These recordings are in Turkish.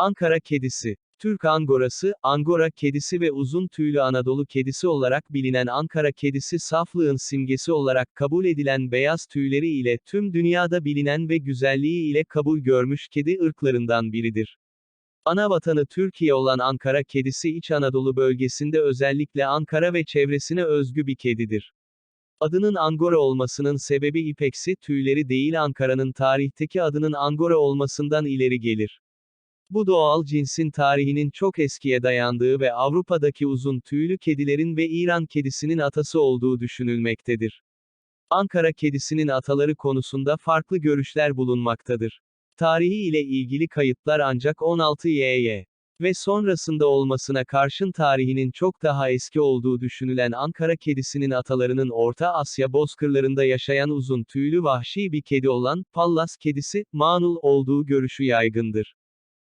Ankara kedisi. Türk Angorası, Angora kedisi ve uzun tüylü Anadolu kedisi olarak bilinen Ankara kedisi saflığın simgesi olarak kabul edilen beyaz tüyleri ile tüm dünyada bilinen ve güzelliği ile kabul görmüş kedi ırklarından biridir. Ana vatanı Türkiye olan Ankara kedisi İç Anadolu bölgesinde özellikle Ankara ve çevresine özgü bir kedidir. Adının Angora olmasının sebebi ipeksi tüyleri değil Ankara'nın tarihteki adının Angora olmasından ileri gelir. Bu doğal cinsin tarihinin çok eskiye dayandığı ve Avrupa'daki uzun tüylü kedilerin ve İran kedisinin atası olduğu düşünülmektedir. Ankara kedisinin ataları konusunda farklı görüşler bulunmaktadır. Tarihi ile ilgili kayıtlar ancak 16 YY ve sonrasında olmasına karşın tarihinin çok daha eski olduğu düşünülen Ankara kedisinin atalarının Orta Asya bozkırlarında yaşayan uzun tüylü vahşi bir kedi olan Pallas kedisi, Manul olduğu görüşü yaygındır.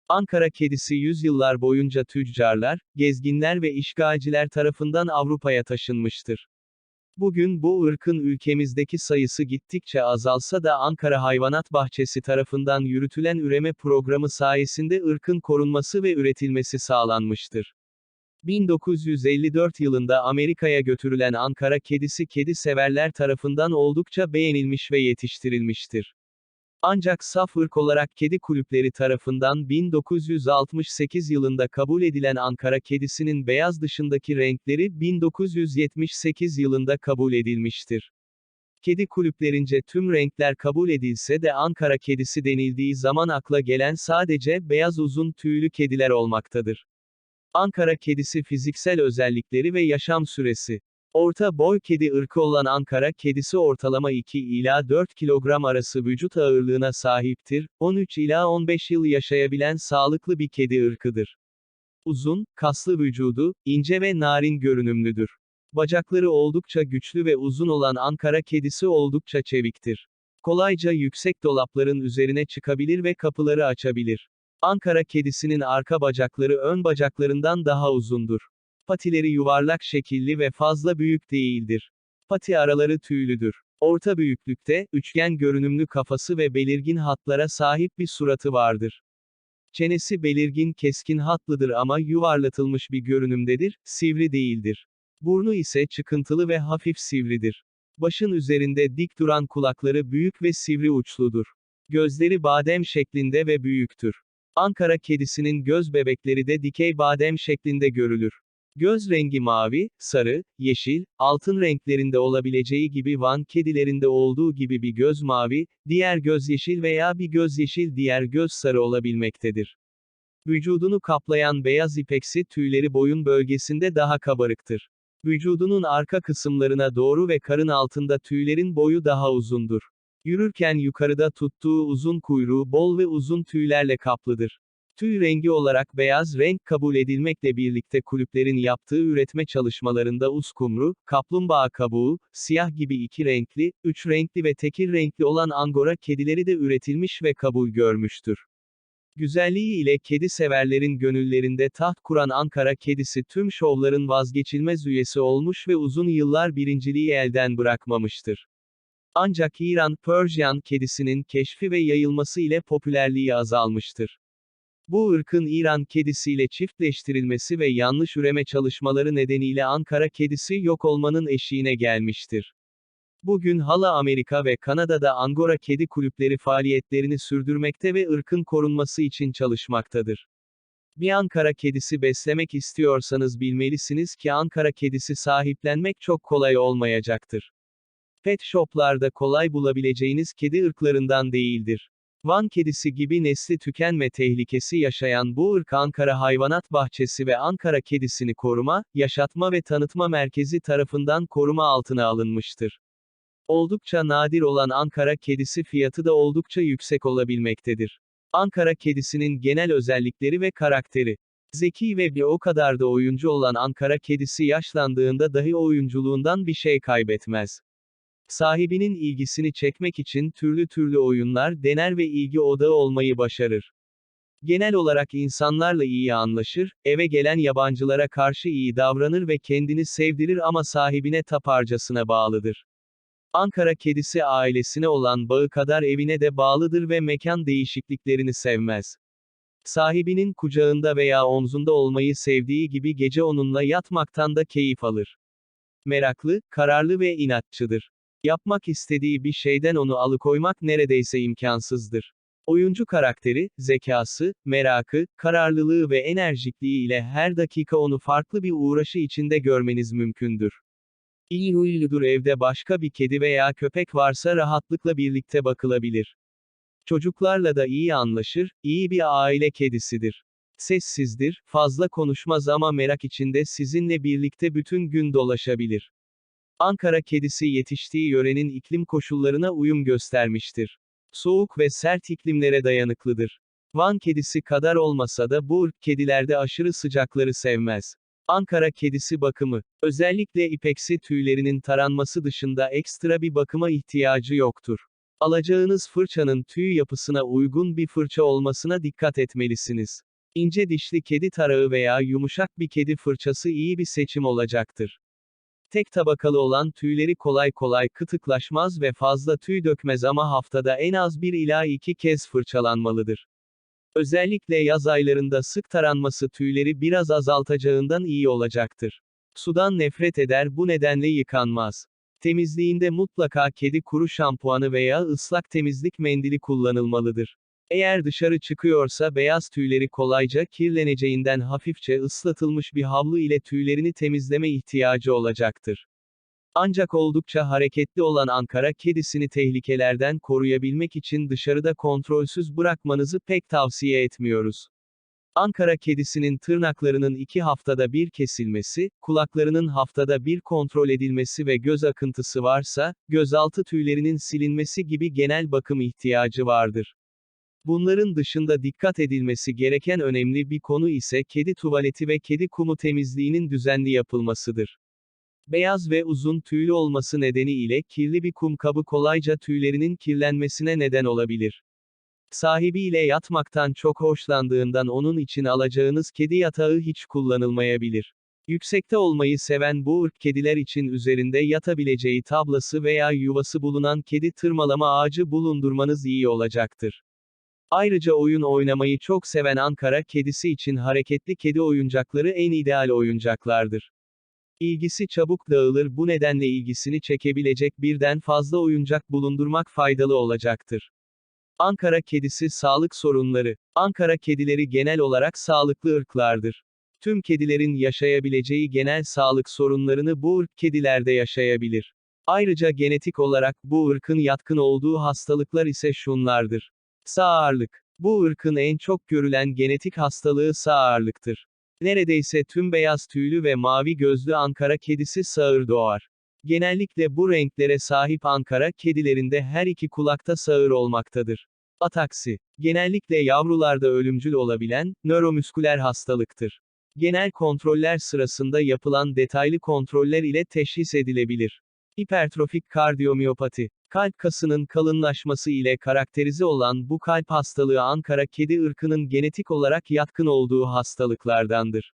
Ankara kedisi yüzyıllar boyunca tüccarlar, gezginler ve işgalciler tarafından Avrupa'ya taşınmıştır. Bugün bu ırkın ülkemizdeki sayısı gittikçe azalsa da Ankara Hayvanat Bahçesi tarafından yürütülen üreme programı sayesinde ırkın korunması ve üretilmesi sağlanmıştır. 1954 yılında Amerika'ya götürülen Ankara kedisi kedi severler tarafından oldukça beğenilmiş ve yetiştirilmiştir. Ancak saf ırk olarak kedi kulüpleri tarafından 1968 yılında kabul edilen Ankara kedisinin beyaz dışındaki renkleri 1978 yılında kabul edilmiştir. Kedi kulüplerince tüm renkler kabul edilse de Ankara kedisi denildiği zaman akla gelen sadece beyaz uzun tüylü kediler olmaktadır. Ankara kedisi fiziksel özellikleri ve yaşam süresi Orta boy kedi ırkı olan Ankara kedisi ortalama 2 ila 4 kilogram arası vücut ağırlığına sahiptir, 13 ila 15 yıl yaşayabilen sağlıklı bir kedi ırkıdır. Uzun, kaslı vücudu, ince ve narin görünümlüdür. Bacakları oldukça güçlü ve uzun olan Ankara kedisi oldukça çeviktir. Kolayca yüksek dolapların üzerine çıkabilir ve kapıları açabilir. Ankara kedisinin arka bacakları ön bacaklarından daha uzundur. Patileri yuvarlak şekilli ve fazla büyük değildir. Pati araları tüylüdür. Orta büyüklükte, üçgen görünümlü kafası ve belirgin hatlara sahip bir suratı vardır. Çenesi belirgin keskin hatlıdır ama yuvarlatılmış bir görünümdedir, sivri değildir. Burnu ise çıkıntılı ve hafif sivridir. Başın üzerinde dik duran kulakları büyük ve sivri uçludur. Gözleri badem şeklinde ve büyüktür. Ankara kedisinin göz bebekleri de dikey badem şeklinde görülür. Göz rengi mavi, sarı, yeşil, altın renklerinde olabileceği gibi Van kedilerinde olduğu gibi bir göz mavi, diğer göz yeşil veya bir göz yeşil diğer göz sarı olabilmektedir. Vücudunu kaplayan beyaz ipeksi tüyleri boyun bölgesinde daha kabarıktır. Vücudunun arka kısımlarına doğru ve karın altında tüylerin boyu daha uzundur. Yürürken yukarıda tuttuğu uzun kuyruğu bol ve uzun tüylerle kaplıdır. Tüy rengi olarak beyaz renk kabul edilmekle birlikte kulüplerin yaptığı üretme çalışmalarında uskumru, kaplumbağa kabuğu, siyah gibi iki renkli, üç renkli ve tekir renkli olan angora kedileri de üretilmiş ve kabul görmüştür. Güzelliği ile kedi severlerin gönüllerinde taht kuran Ankara kedisi tüm şovların vazgeçilmez üyesi olmuş ve uzun yıllar birinciliği elden bırakmamıştır. Ancak İran Persian kedisinin keşfi ve yayılması ile popülerliği azalmıştır. Bu ırkın İran kedisiyle çiftleştirilmesi ve yanlış üreme çalışmaları nedeniyle Ankara kedisi yok olmanın eşiğine gelmiştir. Bugün hala Amerika ve Kanada'da Angora kedi kulüpleri faaliyetlerini sürdürmekte ve ırkın korunması için çalışmaktadır. Bir Ankara kedisi beslemek istiyorsanız bilmelisiniz ki Ankara kedisi sahiplenmek çok kolay olmayacaktır. Pet shoplarda kolay bulabileceğiniz kedi ırklarından değildir. Van kedisi gibi nesli tükenme tehlikesi yaşayan bu ırk Ankara Hayvanat Bahçesi ve Ankara Kedisini Koruma, Yaşatma ve Tanıtma Merkezi tarafından koruma altına alınmıştır. Oldukça nadir olan Ankara kedisi fiyatı da oldukça yüksek olabilmektedir. Ankara kedisinin genel özellikleri ve karakteri. Zeki ve bir o kadar da oyuncu olan Ankara kedisi yaşlandığında dahi oyunculuğundan bir şey kaybetmez. Sahibinin ilgisini çekmek için türlü türlü oyunlar dener ve ilgi odağı olmayı başarır. Genel olarak insanlarla iyi anlaşır, eve gelen yabancılara karşı iyi davranır ve kendini sevdirir ama sahibine taparcasına bağlıdır. Ankara kedisi ailesine olan bağı kadar evine de bağlıdır ve mekan değişikliklerini sevmez. Sahibinin kucağında veya omzunda olmayı sevdiği gibi gece onunla yatmaktan da keyif alır. Meraklı, kararlı ve inatçıdır. Yapmak istediği bir şeyden onu alıkoymak neredeyse imkansızdır. Oyuncu karakteri, zekası, merakı, kararlılığı ve enerjikliği ile her dakika onu farklı bir uğraşı içinde görmeniz mümkündür. İyi huyludur evde başka bir kedi veya köpek varsa rahatlıkla birlikte bakılabilir. Çocuklarla da iyi anlaşır, iyi bir aile kedisidir. Sessizdir, fazla konuşmaz ama merak içinde sizinle birlikte bütün gün dolaşabilir. Ankara kedisi yetiştiği yörenin iklim koşullarına uyum göstermiştir. Soğuk ve sert iklimlere dayanıklıdır. Van kedisi kadar olmasa da bu ırk kedilerde aşırı sıcakları sevmez. Ankara kedisi bakımı, özellikle ipeksi tüylerinin taranması dışında ekstra bir bakıma ihtiyacı yoktur. Alacağınız fırçanın tüy yapısına uygun bir fırça olmasına dikkat etmelisiniz. İnce dişli kedi tarağı veya yumuşak bir kedi fırçası iyi bir seçim olacaktır. Tek tabakalı olan tüyleri kolay kolay kıtıklaşmaz ve fazla tüy dökmez ama haftada en az bir ila iki kez fırçalanmalıdır. Özellikle yaz aylarında sık taranması tüyleri biraz azaltacağından iyi olacaktır. Sudan nefret eder bu nedenle yıkanmaz. Temizliğinde mutlaka kedi kuru şampuanı veya ıslak temizlik mendili kullanılmalıdır. Eğer dışarı çıkıyorsa beyaz tüyleri kolayca kirleneceğinden hafifçe ıslatılmış bir havlu ile tüylerini temizleme ihtiyacı olacaktır. Ancak oldukça hareketli olan Ankara kedisini tehlikelerden koruyabilmek için dışarıda kontrolsüz bırakmanızı pek tavsiye etmiyoruz. Ankara kedisinin tırnaklarının iki haftada bir kesilmesi, kulaklarının haftada bir kontrol edilmesi ve göz akıntısı varsa, gözaltı tüylerinin silinmesi gibi genel bakım ihtiyacı vardır. Bunların dışında dikkat edilmesi gereken önemli bir konu ise kedi tuvaleti ve kedi kumu temizliğinin düzenli yapılmasıdır. Beyaz ve uzun tüylü olması nedeniyle kirli bir kum kabı kolayca tüylerinin kirlenmesine neden olabilir. Sahibiyle yatmaktan çok hoşlandığından onun için alacağınız kedi yatağı hiç kullanılmayabilir. Yüksekte olmayı seven bu ırk kediler için üzerinde yatabileceği tablası veya yuvası bulunan kedi tırmalama ağacı bulundurmanız iyi olacaktır. Ayrıca oyun oynamayı çok seven Ankara kedisi için hareketli kedi oyuncakları en ideal oyuncaklardır. İlgisi çabuk dağılır bu nedenle ilgisini çekebilecek birden fazla oyuncak bulundurmak faydalı olacaktır. Ankara kedisi sağlık sorunları. Ankara kedileri genel olarak sağlıklı ırklardır. Tüm kedilerin yaşayabileceği genel sağlık sorunlarını bu ırk kedilerde yaşayabilir. Ayrıca genetik olarak bu ırkın yatkın olduğu hastalıklar ise şunlardır. Sağırlık. Bu ırkın en çok görülen genetik hastalığı sağırlıktır. Neredeyse tüm beyaz tüylü ve mavi gözlü Ankara kedisi sağır doğar. Genellikle bu renklere sahip Ankara kedilerinde her iki kulakta sağır olmaktadır. Ataksi. Genellikle yavrularda ölümcül olabilen, nöromüsküler hastalıktır. Genel kontroller sırasında yapılan detaylı kontroller ile teşhis edilebilir. Hipertrofik kardiyomiyopati. Kalp kasının kalınlaşması ile karakterize olan bu kalp hastalığı Ankara kedi ırkının genetik olarak yatkın olduğu hastalıklardandır.